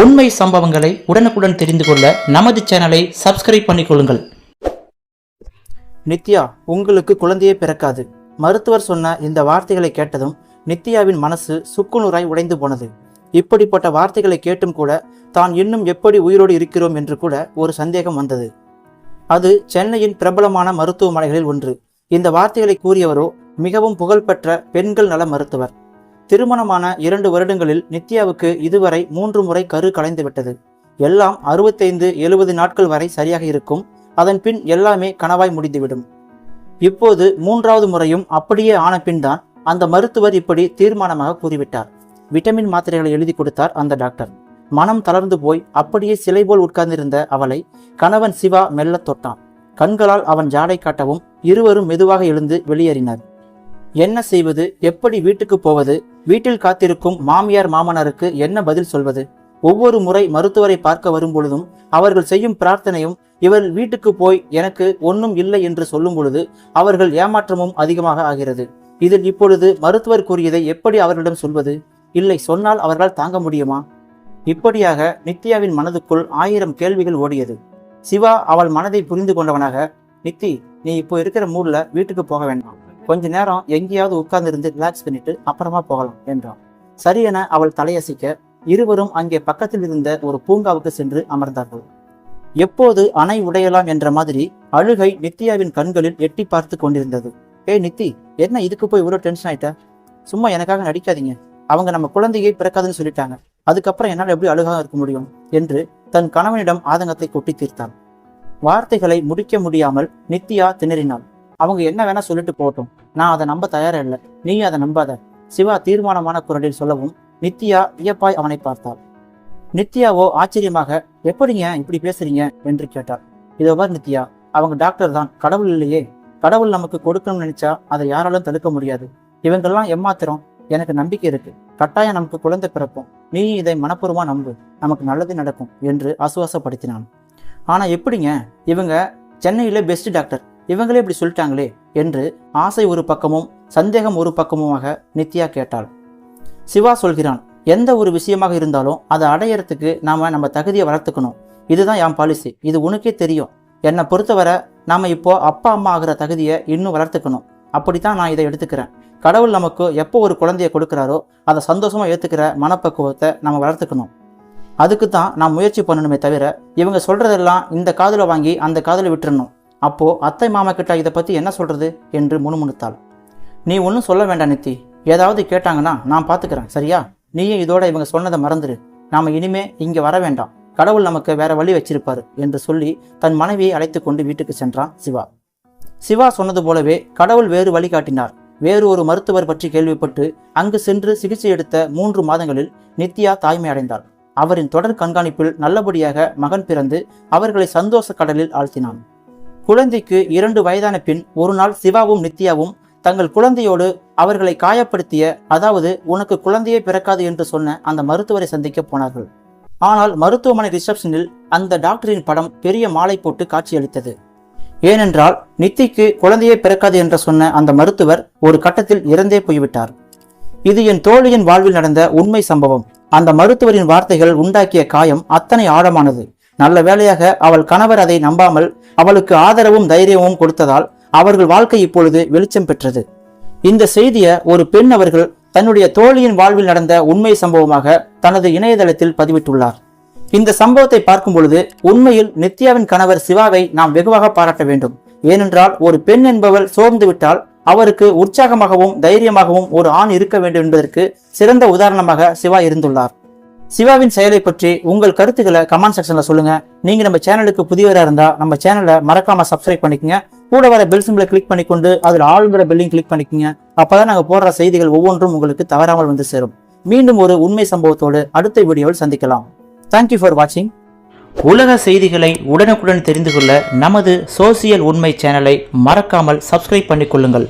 உண்மை சம்பவங்களை உடனுக்குடன் தெரிந்து கொள்ள நமது சேனலை சப்ஸ்கிரைப் பண்ணிக்கொள்ளுங்கள் நித்யா உங்களுக்கு குழந்தையே பிறக்காது. மருத்துவர் சொன்ன இந்த வார்த்தைகளை கேட்டதும் நித்யாவின் மனசு சுக்குநூறாய் உடைந்து போனது. இப்படிப்பட்ட வார்த்தைகளை கேட்டும் கூட தான் இன்னும் எப்படி உயிரோடு இருக்கிறோம் என்று கூட ஒரு சந்தேகம் வந்தது. அது சென்னையின் பிரபலமான மருத்துவமனைகளில் ஒன்று. இந்த வார்த்தைகளை கூறியவரோ மிகவும் புகழ்பெற்ற பெண்கள் நல மருத்துவர். திருமணமான இரண்டு வருடங்களில் நித்யாவுக்கு இதுவரை மூன்று முறை கரு கலைந்துவிட்டது. எல்லாம் அறுபத்தைந்து எழுபது நாட்கள் வரை சரியாக இருக்கும். அதன் பின் எல்லாமே கனவாய் முடிந்துவிடும். இப்போது மூன்றாவது முறையும் அப்படியே ஆன பின்தான் அந்த மருத்துவர் இப்படி தீர்மானமாக கூறிவிட்டார். விட்டமின் மாத்திரைகளை எழுதி கொடுத்தார் அந்த டாக்டர். மனம் தளர்ந்து போய் அப்படியே சிலை போல் உட்கார்ந்திருந்த அவளை கணவன் சிவா மெல்லத் தொட்டான். கண்களால் அவன் ஜாடை காட்டவும் இருவரும் மெதுவாக எழுந்து வெளியேறினர். என்ன செய்வது? எப்படி வீட்டுக்கு போவது? வீட்டில் காத்திருக்கும் மாமியார் மாமனாருக்கு என்ன பதில் சொல்வது? ஒவ்வொரு முறை மருத்துவரை பார்க்க வரும் பொழுதும் அவர்கள் செய்யும் பிரார்த்தனையும் இவர் வீட்டுக்கு போய் எனக்கு ஒன்றும் இல்லை என்று சொல்லும் பொழுது அவர்கள் ஏமாற்றமும் அதிகமாக ஆகிறது. இதில் இப்பொழுது மருத்துவர் கூறியதை எப்படி அவர்களிடம் சொல்வது? இல்லை சொன்னால் அவர்களால் தாங்க முடியுமா? இப்படியாக நித்யாவின் மனதுக்குள் ஆயிரம் கேள்விகள் ஓடியது. சிவா அவள் மனதை புரிந்து கொண்டவனாக நித்தி நீ இப்போ இருக்கிற மூடில் வீட்டுக்கு போக வேண்டாம். கொஞ்ச நேரம் எங்கேயாவது உட்கார்ந்து இருந்து ரிலாக்ஸ் பண்ணிட்டு அப்புறமா போகலாம் என்றான். சரி என அவள் தலையசைக்க இருவரும் அங்கே பக்கத்தில் இருந்த ஒரு பூங்காவுக்கு சென்று அமர்ந்தார்கள். எப்போது அணை உடையலாம் என்ற மாதிரி அழுகை நித்யாவின் கண்களில் எட்டி பார்த்து கொண்டிருந்தது. ஏய் நித்தி என்ன இதுக்கு போய் இவ்வளோ டென்ஷன் ஆயிட்ட? சும்மா எனக்காக நடிக்காதீங்க. அவங்க நம்ம குழந்தையை பிறக்காதுன்னு சொல்லிட்டாங்க. அதுக்கப்புறம் என்னால் எப்படி அழுகாக இருக்க முடியும்? என்று தன் கணவனிடம் ஆதங்கத்தை கொட்டி தீர்த்தாள். வார்த்தைகளை முடிக்க முடியாமல் நித்யா திணறினாள். அவங்க என்ன வேணா சொல்லிட்டு போகட்டும். நான் அதை நம்ப தயாரா இல்லை நீ அதை நம்பாத. சிவா தீர்மானமான குரலில் சொல்லவும் நித்யா வியப்பாய் அவனை பார்த்தாள். நித்யாவோ ஆச்சரியமாக எப்படிங்க இப்படி பேசுறீங்க? என்று கேட்டாள். இதோ பார் நித்யா அவங்க டாக்டர் தான். கடவுள் இல்லையே. கடவுள் நமக்கு கொடுக்கணும்னு நினைச்சா அதை யாராலும் தடுக்க முடியாது. இவங்கெல்லாம் எம்மாத்திரம் எனக்கு நம்பிக்கை இருக்கு. கட்டாயம் நமக்கு குழந்தை பிறப்போம் நீ இதை மனப்பூர்வமா நம்பு. நமக்கு நல்லது நடக்கும். என்று ஆசுவாசப்படுத்தினான் ஆனா எப்படிங்க? இவங்க சென்னையில பெஸ்ட் டாக்டர் இவங்களே இப்படி சொல்லிட்டாங்களே என்று ஆசை ஒரு பக்கமும் சந்தேகம் ஒரு பக்கமுமாக நித்யா கேட்டாள். சிவா சொல்கிறான் எந்த ஒரு விஷயமாக இருந்தாலும் அதை அடையறதுக்கு நாம் நம்ம தகுதியை வளர்த்துக்கணும். இதுதான் என் பாலிசி இது உனக்கே தெரியும். என்னை பொறுத்தவரை நாம் இப்போ அப்பா அம்மா ஆகிற தகுதியை இன்னும் வளர்த்துக்கணும். அப்படித்தான் நான் இதை எடுத்துக்கிறேன். கடவுள் நமக்கு எப்போ ஒரு குழந்தைய கொடுக்குறாரோ அதை சந்தோஷமாக ஏற்றுக்கிற மனப்பக்குவத்தை நம்ம வளர்த்துக்கணும். அதுக்கு தான் நான் முயற்சி பண்ணணுமே தவிர இவங்க சொல்கிறதெல்லாம் இந்த காதில் வாங்கி அந்த காதில் விட்டுறணும். அப்போ அத்தை மாமா கிட்ட இதை பத்தி என்ன சொல்றது என்று முணுமுணுத்தாள். நீ ஒன்றும் சொல்ல வேண்டாம் நித்தி. ஏதாவது கேட்டாங்கன்னா நான் பார்த்துக்கிறேன் சரியா? நீயும் இதோட இவங்க சொன்னதை மறந்துடு நாம இனிமே இங்க வர வேண்டாம். கடவுள் நமக்கு வேற வழி வச்சிருப்பாரு என்று சொல்லி தன் மனைவியை அழைத்து கொண்டு வீட்டுக்கு சென்றான் சிவா. சிவா சொன்னது போலவே கடவுள் வேறு வழி காட்டினார். வேறு ஒரு மருத்துவர் பற்றி கேள்விப்பட்டு அங்கு சென்று சிகிச்சை எடுத்த மூன்று மாதங்களில் நித்யா தாய்மை அடைந்தாள். அவரின் தொடர் கண்காணிப்பில் நல்லபடியாக மகன் பிறந்து அவர்களை சந்தோஷ கடலில் ஆழ்த்தினான். குழந்தைக்கு இரண்டு வயதான பின் ஒரு நாள் சிவாவும் நித்யாவும் தங்கள் குழந்தையோடு அவர்களை காயப்படுத்திய அதாவது உனக்கு குழந்தையே பிறக்காது என்று சொன்ன அந்த மருத்துவரை சந்திக்க போனார்கள். ஆனால் மருத்துவமனை ரிசப்ஷனில் அந்த டாக்டரின் படம் பெரிய மாலை போட்டு காட்சியளித்தது. ஏனென்றால் நித்திக்கு குழந்தையே பிறக்காது என்று சொன்ன அந்த மருத்துவர் ஒரு கட்டத்தில் இறந்தே போய்விட்டார். இது என் தோழியின் வாழ்வில் நடந்த உண்மை சம்பவம். அந்த மருத்துவரின் வார்த்தைகள் உண்டாக்கிய காயம் அத்தனை ஆழமானது. நல்ல வேளையாக அவள் கணவர் அதை நம்பாமல் அவளுக்கு ஆதரவும் தைரியமும் கொடுத்ததால் அவர்கள் வாழ்க்கை இப்பொழுது வெளிச்சம் பெற்றது. இந்த செய்தியை ஒரு பெண் அவர்கள் தன்னுடைய தோழியின் வாழ்வில் நடந்த உண்மை சம்பவமாக தனது இணையதளத்தில் பதிவிட்டுள்ளார். இந்த சம்பவத்தை பார்க்கும் பொழுது உண்மையில் நித்யாவின் கணவர் சிவாவை நாம் வெகுவாக பாராட்ட வேண்டும். ஏனென்றால் ஒரு பெண் என்பவள் சோர்ந்து விட்டால் அவருக்கு உற்சாகமாகவும் தைரியமாகவும் ஒரு ஆண் இருக்க வேண்டும் என்பதற்கு சிறந்த உதாரணமாக சிவா இருந்துள்ளார். சிவாவின் செயலை பற்றி உங்கள் கருத்துக்களை கமெண்ட் செக்ஷன்ல சொல்லுங்க. நீங்க நம்ம சேனலுக்கு புதியவராக இருந்தா நம்ம சேனலை மறக்காம சப்ஸ்கிரைப் பண்ணிக்கங்க. கூட வர பெல் சிம்பிளை கிளிக் பண்ணிக்கொண்டு அதில் ஆளுங்கிற பெல்லையும் கிளிக் பண்ணிக்கங்க. அப்பதான் நாங்கள் போடுற செய்திகள் ஒவ்வொன்றும் உங்களுக்கு தவறாமல் வந்து சேரும். மீண்டும் ஒரு உண்மை சம்பவத்தோடு அடுத்த வீடியோவில் சந்திக்கலாம். தேங்க்யூ ஃபார் வாட்சிங் உலக செய்திகளை உடனுக்குடன் தெரிந்து கொள்ள நமது சோசியல் உண்மை சேனலை மறக்காமல் சப்ஸ்கிரைப் பண்ணிக்கொள்ளுங்கள்